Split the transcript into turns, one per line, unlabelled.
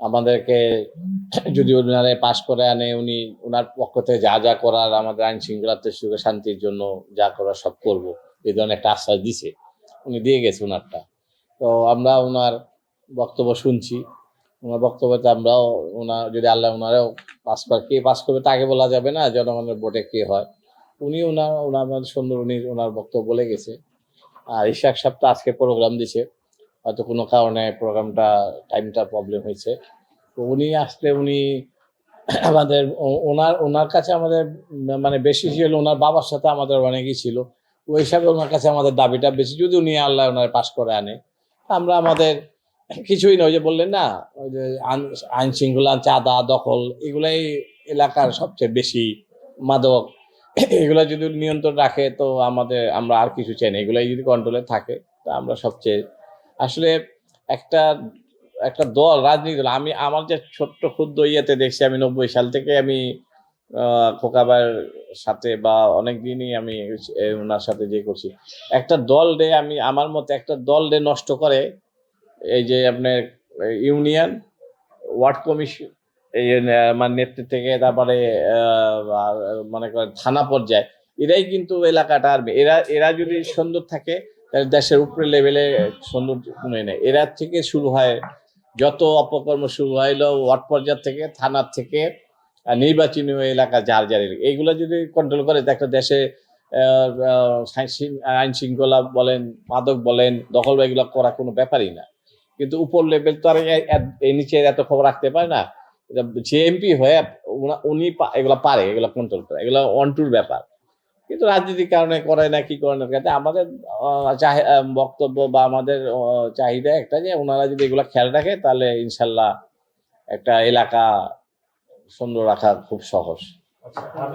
আমাদেরকে যদি ওনারে পাশ করে আনে, উনি ওনার পক্ষ থেকে যা যা করার আমাদের আইন শৃঙ্খলাতে সুখে শান্তির জন্য যা করার সব করব। এই ধরনের একটা আশ্বাস দিছে। উনি দিয়ে গেছে ওনারটা। তো আমরা ওনার বক্তব্য শুনছি। ওনার বক্তব্যতে আমরাও ওনার যদি আল্লাহ ওনারাও পাস করে, কে পাস করবে তাকে বলা যাবে না, জনগণের ভোটে কে হয়। উনি ওনার ওনার সুন্দর উনি ওনার বক্তব্য বলে গেছে। আর ইশাক সাহেব তো আজকে প্রোগ্রাম দিছে। হয়তো কোনো কারণে প্রোগ্রামটা টাইমটা প্রবলেম হয়েছে। তো উনি আসলে, উনি আমাদের, ওনার ওনার কাছে আমাদের মানে বেশি ছিল, ওনার বাবার সাথে আমাদের অনেকই ছিল। ওই হিসাবে ওনার কাছে আমাদের দাবিটা বেশি, যদি উনি আল্লাহ ওনার পাশ করে আনে। আমরা আমাদের কিছুই না, ওই যে বললেন না, ওই যে আইন- আইন শৃঙ্খলা, চাঁদা, দখল, এগুলাই এলাকার সবচেয়ে বেশি মাদক। এগুলো যদি নিয়ন্ত্রণ রাখে, তো আমাদের, আমরা আর কিছু চাই না। এগুলাই যদি কন্ট্রোলে থাকে, তা আমরা সবচেয়ে আসলে একটা একটা দল রাজনীতি দল, আমি, আমার যে ছোট্ট ক্ষুদ্র ইয়েতে দেখছি, আমি নব্বই সাল থেকে আমি খোকাবার সাথে বা অনেক দিনই আমি ওনার সাথে যে করছি। একটা দল ডে আমি, আমার মতে একটা দল ডে নষ্ট করে, এই যে আপনার ইউনিয়ন, ওয়ার্ড কমিশন, এই মানে নেতৃত্ব থেকে তারপরে মনে করেন থানা পর্যায়ে, এরাই কিন্তু এলাকাটা আর এরা এরা যদি সুন্দর থাকে দেশের উপরে লেভেলে সৌন্দর্য কোনো নেই এরা থেকে শুরু হয়, যত অপকর্ম শুরু হলো ওয়ার্ড পর্যায় থেকে, থানার থেকে আর নির্বাচনী এলাকা যার যার। এইগুলো যদি কন্ট্রোল করে একটা দেশে আইন- শৃঙ্খলা বলেন, মাদক বলেন, দখল বা এগুলো করা কোনো ব্যাপারই না। কিন্তু উপর লেভেল তো আর এই নিচে এত খবর রাখতে পারে না। যে এমপি হয়ে, উনা- এগুলা পারে, এগুলো কন্ট্রোল করে। এগুলো অন টুর ব্যাপার। কিন্তু রাজনীতির কারণে করে না, কি করে না। আমাদের বক্তব্য বা আমাদের চাহিদা একটা যে ওনারা যদি এগুলো খেয়াল রাখে, তাহলে ইনশাল্লাহ একটা এলাকা সুন্দর রাখা খুব সহজ।